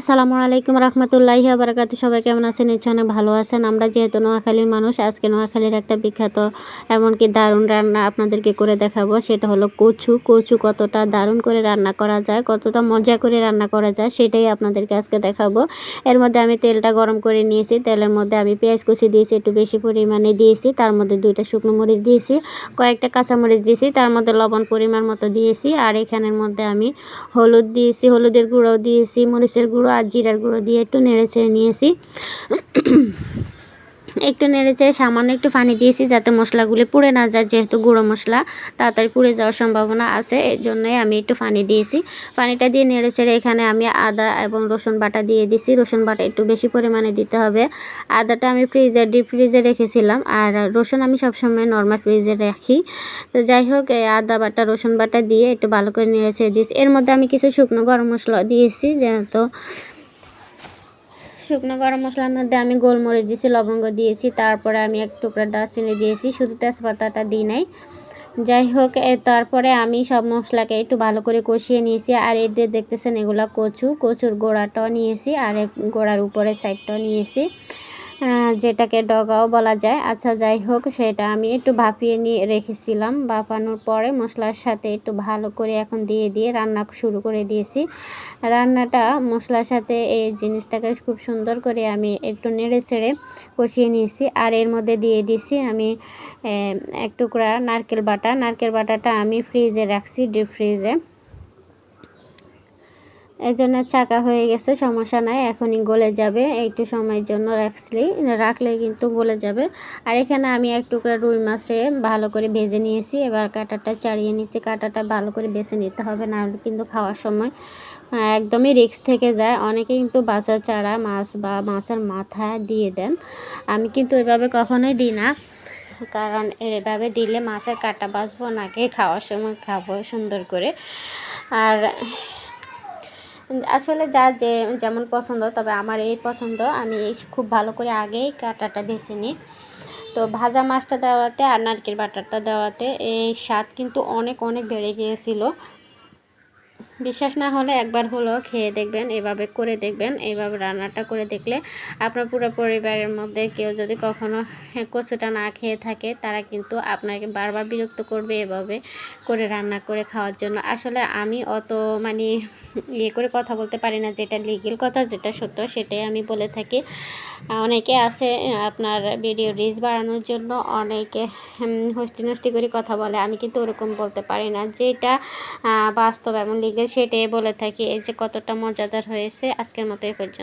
আসসালামু আলাইকুম রহমতুল্লাহি বারাকাতু সবাই কেমন আছেন? অনেক ভালো আছেন? আমরা যেহেতু নোয়াখালীর মানুষ, আজকে নোয়াখালীর একটা বিখ্যাত, এমনকি দারুণ রান্না আপনাদেরকে করে দেখাবো। সেটা হলো কচু। কচু কতটা দারুণ করে রান্না করা যায়, কতটা মজা করে রান্না করা যায়, সেটাই আপনাদেরকে আজকে দেখাবো। এর মধ্যে আমি তেলটা গরম করে নিয়েছি। তেলের মধ্যে আমি পেঁয়াজ কুচি দিয়েছি, একটু বেশি পরিমাণে দিয়েছি। তার মধ্যে দুইটা শুকনো মরিচ দিয়েছি, কয়েকটা কাঁচামরিচ দিয়েছি, তার মধ্যে লবণ পরিমাণ মতো দিয়েছি। আর এখানের মধ্যে আমি হলুদ দিয়েছি, হলুদের গুঁড়ো দিয়েছি, মরিচের গুঁড়ো আর জিরার গুঁড়ো দিয়ে একটু নেড়ে ছেড়ে নিয়েছি। একটু নেড়ে চেড়ে সামান্য একটু পানি দিয়েছি যাতে মশলাগুলি পুড়ে না যায়, যেহেতু গুঁড়ো মশলা, তাড়াতাড়ি পুড়ে যাওয়ার সম্ভাবনা আছে এই জন্যই আমি একটু পানি দিয়েছি। পানিটা দিয়ে নেড়ে চেড়ে এখানে আমি আদা এবং রসুন বাটা দিয়ে দিছি। রসুন বাটা একটু বেশি পরিমাণে দিতে হবে। আদাটা আমি ফ্রিজে, ডিপ ফ্রিজে রেখেছিলাম, আর রসুন আমি সবসময় নর্মাল ফ্রিজে রাখি। তো যাই হোক আদা বাটা, রসুন বাটা দিয়ে একটু ভালো করে নেড়ে চেড়ে দিয়েছি। এর মধ্যে আমি কিছু শুকনো গরম মশলা দিয়েছি, যেহেতু শুকনো গরম মশলার মধ্যে আমি গোলমরিচ দিয়েছি, লবঙ্গ দিয়েছি, তারপরে আমি এক টুকরা দারচিনি দিয়েছি, শুধু তেজপাতাটা দিই নাই। যাই হোক তারপরে আমি সব মশলাকে একটু ভালো করে কষিয়ে নিয়েছি, আর এদের দেখতেছেন এগুলো কচু, কচুর গোড়াটাও নিয়েছি, আর এক গোড়ার উপরে সাইডটাও নিয়েছি। যেটাকে ডগাও বলা যায়। আচ্ছা যাই হোক, সেটা আমি একটু ভাপিয়ে নিয়ে রেখেছিলাম। ভাপানোর পরে মশলার সাথে একটু ভালো করে এখন দিয়ে দিয়ে রান্না শুরু করে দিয়েছি। রান্নাটা মশলার সাথে এই জিনিসটাকে খুব সুন্দর করে আমি একটু নেড়ে ছেড়ে কষিয়ে নিয়েছি। আর এর মধ্যে দিয়ে দিয়েছি আমি এক টুকরা নারকেল বাটা। নারকেল বাটাটা আমি ফ্রিজে রাখছি, ডিপ ফ্রিজে। এই জন্য চাকা হয়ে গেছে, সমস্যা নাই, এখনই গলে যাবে, একটু সময়ের জন্য রাখলেই রাখলে কিন্তু গলে যাবে। আর এখানে আমি এক টুকরা রুই মাছে ভালো করে ভেজে নিয়েছি, এবার কাটাটা চাড়িয়ে নিয়েছি কাটাটা ভালো করে বেছে নিতে হবে, না কিন্তু খাওয়ার সময় একদমই রিক্স থেকে যায়। অনেকে কিন্তু বাসার চারা মাছ বা মাছের মাথা দিয়ে দেন, আমি কিন্তু এভাবে কখনোই দিই না, কারণ এভাবে দিলে মাছের কাটা বাঁচবো নাকি খাওয়ার সময় খাব সুন্দর করে। আর আসলে যা যে যেমন পছন্দ, তবে আমার এই পছন্দ। আমি খুব ভালো করে আগেই কাটাটা বেছে নিই। তো ভাজা মাছটা দেওয়াতে আর নারকেল বাটারটা দেওয়াতে এই স্বাদ কিন্তু অনেক অনেক বেড়ে গিয়েছিল। বিশ্বাস না হলে একবার হলো খেয়ে দেখবেন, এভাবে করে দেখবেন এইভাবে রান্নাটা করে দেখলে আপনার পুরো পরিবারের মধ্যে কেউ যদি কখনো কচুটা না খেয়ে থাকে, তারা কিন্তু আপনাকে বারবার বিরক্ত করবে এভাবে করে রান্না করে খাওয়ার জন্য। আসলে আমি অত মানে ইয়ে করে কথা বলতে পারি না, যেটা লিগেল কথা, যেটা সত্য, সেটাই আমি বলে থাকি। অনেকে আছে, আপনার ভিডিও রিচ বাড়ানোর জন্য অনেকে হস্তি নষ্টি করে কথা বলে, আমি কিন্তু ওরকম বলতে পারি না। যেটা বাস্তব এবং লিগেল সেটাই বলে থাকি এই যে কতটা মজাদার হয়েছে আজকের মতো এই পর্যন্ত।